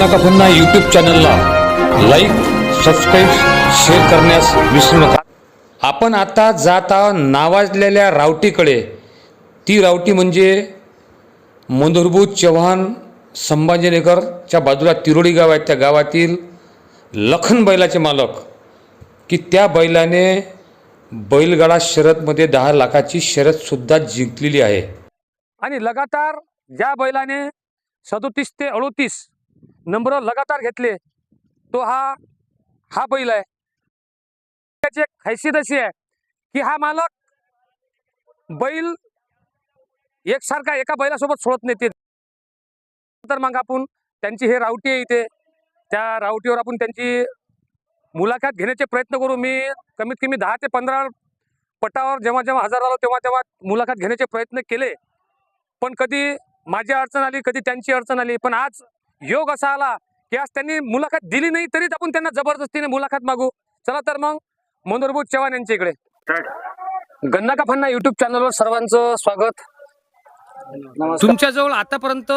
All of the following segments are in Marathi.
गन्ना यूट्यूब चॅनलला लाईक सबस्क्राईब शेअर करण्यास विसरू नका. आपण आता जात आहोत नावाजलेल्या रावटीकडे. ती रावटी म्हणजे मंदुरभूत चव्हाण संभाजीनगरच्या बाजूला तिरोडी गाव आहे. त्या गावातील लखन बैलाचे मालक की त्या बैलाने बैलगाडा शर्यतमध्ये दहा लाखाची शर्यतसुद्धा जिंकलेली आहे. आणि लगातार ज्या बैलाने सदोतीस ते अडोतीस नंबर लगातार घेतले. तो हा हा बैल आहे. त्याची एक हैसियत अशी आहे की हा मालक बैल एकसारखा एका बैलासोबत सोडत नाही. ते तर मग आपण त्यांची हे रावटी आहे इथे. त्या रावटीवर आपण त्यांची मुलाखत घेण्याचे प्रयत्न करू. मी कमीत कमी दहा ते पंधरा पटावर जेव्हा जेव्हा हजर आलो तेव्हा तेव्हा मुलाखत घेण्याचे प्रयत्न केले. पण कधी माझी अडचण आली कधी त्यांची अडचण आली. पण आज योग असा आला की आज त्यांनी मुलाखत दिली नाही तरीच आपण त्यांना जबरदस्तीने मुलाखत मागू. चला तर मग मनोहरभूत चव्हाण यांच्या इकडे. गन्ना का फन्ना युट्यूब चॅनलवर सर्वांचं स्वागत. तुमच्याजवळ आतापर्यंत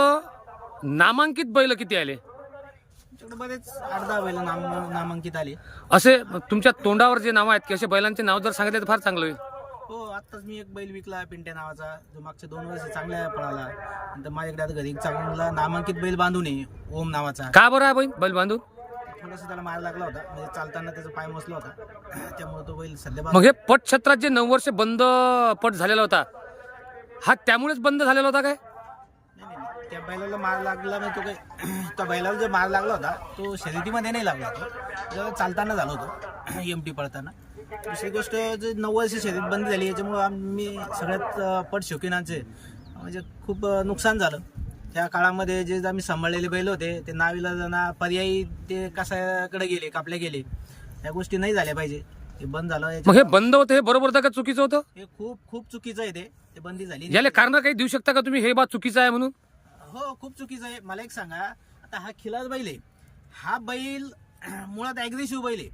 नामांकित बैल किती आले? बरेच दहा बैल नाम नामांकित आले. असे तुमच्या तोंडावर जे नाव आहेत की असे बैलांचे नाव जर सांगितले तर फार चांगलं होईल. आत्ताच मी एक बैल विकला पिंट्या नावाचा जो मागच्या दोन वर्ष चांगल्या पळाला. नंतर माझ्याकडे आता घरी एक चांगला नामांकित बैल बांधून आहे ओम नावाचा. का बरं आहे बैल बैल बांधून? थोडासा त्याला मार लागला होता म्हणजे चालताना त्याचा पाय मसला होता. त्यामुळे तो बैल सध्या मग बांधून- हे पट क्षेत्रात जे नऊ वर्ष बंद पट झालेला होता हा त्यामुळेच बंद झालेला होता काय? नाही, नाही, नाही. त्या बैलाला मार लागला म्हणजे तो काही त्या बैलाला जो मार लागला होता तो शर्यतीमध्ये नाही लागला तो जेव्हा चालताना झाला होतो एम टी पळताना. दुसरी गोष्ट जे नऊ वर्ष शर्यत बंदी झाली याच्यामुळं आम्ही सगळ्यात पट शौकीनांचे म्हणजे खूप नुकसान झालं. त्या काळामध्ये जे आम्ही सांभाळलेले बैल होते ते नावीला जाणं पर्यायी ते कसाकडे गेले कापले गेले या गोष्टी नाही झाल्या पाहिजे. हे बंद झालं मग हे बंद होतं हे बरोबर होतं का चुकीचं होतं? हे खूप खूप चुकीचं आहे ते. ते बंदी झाली. याला कारण काही देऊ शकता का तुम्ही? हे बात चुकीचं आहे म्हणून? हो खूप चुकीचं आहे. मला एक सांगा आता हा खिलार बैल आहे. हा बैल मुळात ॲग्रेसिव्ह बैल आहे.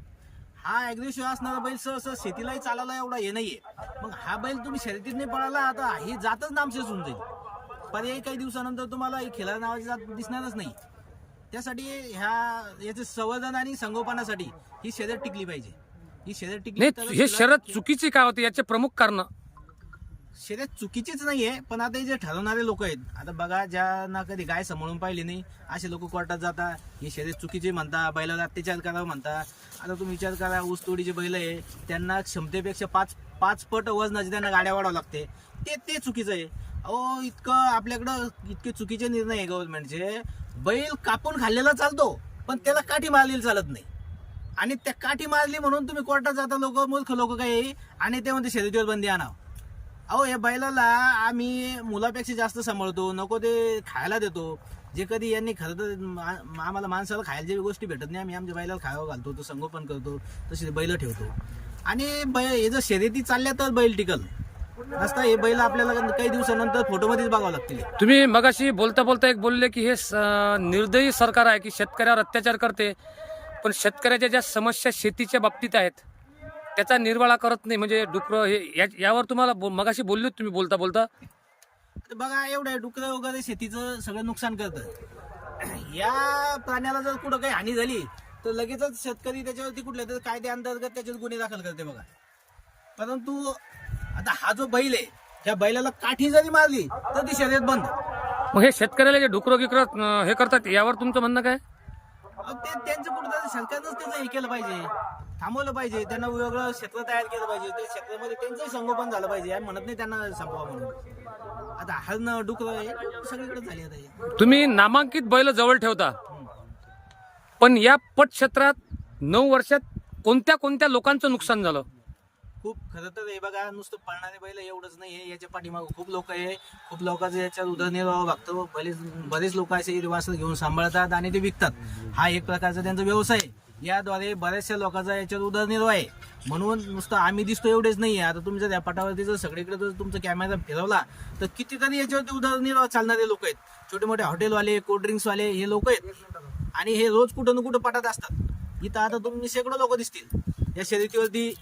हा ॲग्रेसिव्ह असणारा बैल सहसा शेतीलाही चालायला एवढा हे नाहीये. मग हा बैल तुम्ही शर्यतीत नाही पळाला आता ही जातच नामशेष होऊन जाईल. पर्यायी काही दिवसानंतर तुम्हाला ही खिलार नावाची जात दिसणारच नाही. त्यासाठी ह्या याचे संवर्धन आणि संगोपनासाठी ही शर्यत टिकली पाहिजे. ही शर्यत टिकली नाही हे शरद चुकीची का होते? याचे प्रमुख कारण शर्यत चुकीचीच नाहीये पण आता हे जे ठरवणारे लोक आहेत आता बघा ज्यांना कधी गाय सांभाळून पाहिली नाही असे लोक कोर्टात जाता हे शर्यत चुकीचे म्हणता बैलाला अत्याचार करावं म्हणता आता तुम्ही विचार करा ऊसतोडीचे बैल आहे त्यांना क्षमतेपेक्षा पाच पाच पट वजनाचे त्यांना गाड्या वाढावं लागते. ते ते चुकीचं आहे. अहो इतकं आपल्याकडं इतके चुकीचे निर्णय आहे गव्हर्नमेंटचे बैल कापून खाल्लेला चालतो पण त्याला काठी मारलेली चालत नाही. आणि त्या काठी मारली म्हणून तुम्ही कोर्टात जाता लोक मूर्ख लोक काही. आणि ते म्हणते शर्यतीवर बंदी आणावं. अहो या बैलाला आम्ही मुलापेक्षा जास्त सांभाळतो नको ते खायला देतो. जे कधी यांनी खरं तर मा- आम्हाला माणसाला खायला जे गोष्टी भेटत नाही आम्ही आमच्या बैलाला खायला घालतो तो संगोपन करतो तसे बैल ठेवतो. आणि बै हे जर शर्यती चालल्या तर बैल टिकल. नसता हे बैल आपल्याला काही दिवसानंतर फोटोमध्येच बघावं लागतील. तुम्ही मगाशी बोलता बोलता एक बोलले की हे स- निर्दयी सरकार आहे की शेतकऱ्यावर अत्याचार करते पण शेतकऱ्याच्या ज्या समस्या शेतीच्या बाबतीत आहेत त्याचा निर्वाळा करत नाही म्हणजे डुकरं हे या- यावर तुम्हाला बो- मगाशी बोलले होते तुम्ही बोलता बोलता. तर बघा एवढं डुकरं वगैरे शेतीचं सगळं नुकसान करतं. या प्राण्याला जर कुठं काही हानी झाली तर लगेचच शेतकरी त्याच्यावरती कुठल्या तरी कायद्या अंतर्गत त्याच्यात गुन्हे दाखल करते बघा. परंतु आता हा जो बैल आहे त्या बैलाला काठी जरी मारली तर ती शर्यत बंद. मग हे शेतकऱ्याला जे डुकरं गिकरं अं, हे करतात यावर तुमचं म्हणणं काय? अहो, ते त्यांचं कुठं सरकारनंच त्याचं हे केलं पाहिजे. थांबवलं पाहिजे. त्यांना वेगळं क्षेत्र तयार केलं पाहिजे. त्या क्षेत्रामध्ये त्यांचंही संगोपन झालं पाहिजे. म्हणत नाही त्यांना संपवा म्हणून. आता हरण डुकरं हे सगळीकडे झाली आता हे. तुम्ही नामांकित बैल जवळ ठेवता. पण या पट क्षेत्रात नऊ वर्षात कोणत्या कोणत्या लोकांचं नुकसान झालं? खूप खरं तर हे बघा नुसतं पळणारे बैल एवढंच नाही आहे. याच्या पाठीमागं खूप लोक आहे. खूप लोकांचं याच्यात उदरनिर्वाह बघतो बरेच बरेच लोक असे वासर घेऊन सांभाळतात आणि ते विकतात. हा एक प्रकारचा त्यांचा व्यवसाय आहे. याद्वारे बऱ्याचशा लोकांचा याच्यावर उदरनिर्वाह आहे. म्हणून नुसतं आम्ही दिसतो एवढेच नाही आहे. आता तुम्ही जर या पटावरती जर सगळीकडे जर तुमचा कॅमेरा फिरवला तर कितीतरी याच्यावरती उदरनिर्वाह चालणारे लोक आहेत. छोटे मोठे हॉटेलवाले कोल्ड्रिंक्सवाले हे लोक आहेत. आणि हे रोज कुठं ना कुठं पटात असतात. इथं आता तुम्ही शेकडो लोक दिसतील. या शर्यतीवरती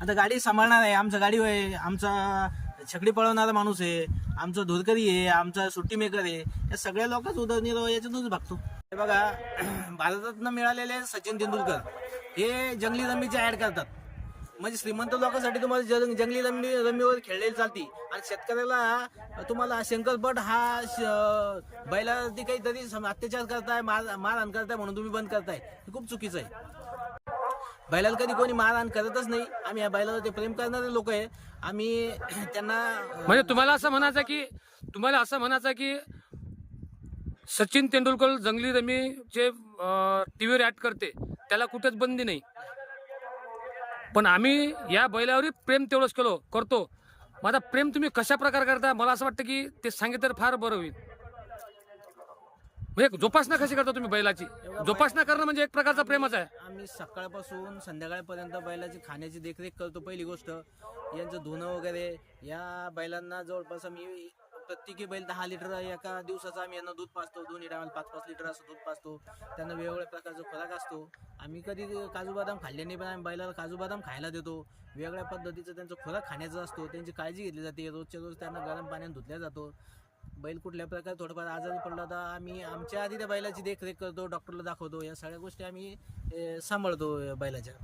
आता गाडी सांभाळणार आहे. आमचा गाडी आहे. आमचा छकडी पळवणारा माणूस आहे. आमचा धुरकरी आहे. आमचा सुट्टी मेकर आहे. या सगळ्या लोकांच उदरनिर्वाह याच्यातूनच बघतो हे बघा भारतरत्न मिळालेले सचिन तेंडुलकर हे जंगली जमीचे ऍड करतात. म्हणजे श्रीमंत लोकांसाठी तुम्हाला जंग- जंगली जमी रमीवर खेळलेली चालती. आणि शेतकऱ्याला तुम्हाला शंकरपट हा बैलावरती काहीतरी अत्याचार करताय मार मारहाण करताय म्हणून तुम्ही बंद करताय. हे खूप चुकीचं आहे. बैलाला कधी कोणी मारहाण करतच नाही. आम्ही या बैलावरती प्रेम करणारे लोक आहे. आम्ही त्यांना म्हणजे तुम्हाला असं म्हणायचं की तुम्हाला असं म्हणायचं की सचिन तेंडुलकर जंगली रमी जे टीव्हीवर ऍड करते. त्याला कुठेच बंदी नाही. पण आम्ही या बैलावरही प्रेम तेवढंच केलो करतो. माझा प्रेम तुम्ही कशा प्रकारे करता? मला असं वाटतं की ते सांगितलं तर फार बरं होईल. म्हणजे जोपासना कशी करता तुम्ही बैलाची? जोपासना करणं म्हणजे एक प्रकारचा प्रेमच आहे. आम्ही सकाळपासून संध्याकाळपर्यंत बैलाची खाण्याची देखरेख करतो पहिली गोष्ट. यांचं धुणं वगैरे या बैलांना जवळपास आम्ही प्रत्येकी बैल दहा लिटर एका दिवसाचा आम्ही यांना दूध पाचतो दोन्ही टायमाला पाच पाच लिटर असं दूध पाचतो त्यांना वेगवेगळ्या प्रकारचा फरक असतो. आम्ही कधी काजू बदाम खाल्ले नाही पण आम्ही बैलाला काजू बदाम खायला देतो. वेगळ्या पद्धतीचं त्यांचा खोराक खाण्याचा असतो. त्यांची काळजी घेतली जाते. रोजच्या रोज त्यांना गरम पाण्याने धुतल्या जातो. बैल कुठल्या प्रकारे थोडंफार आजारी पडला तर आम्ही आमच्या आधी त्या बैलाची देखरेख करतो डॉक्टरला दाखवतो. या सगळ्या गोष्टी आम्ही सांभाळतो बैलाच्या.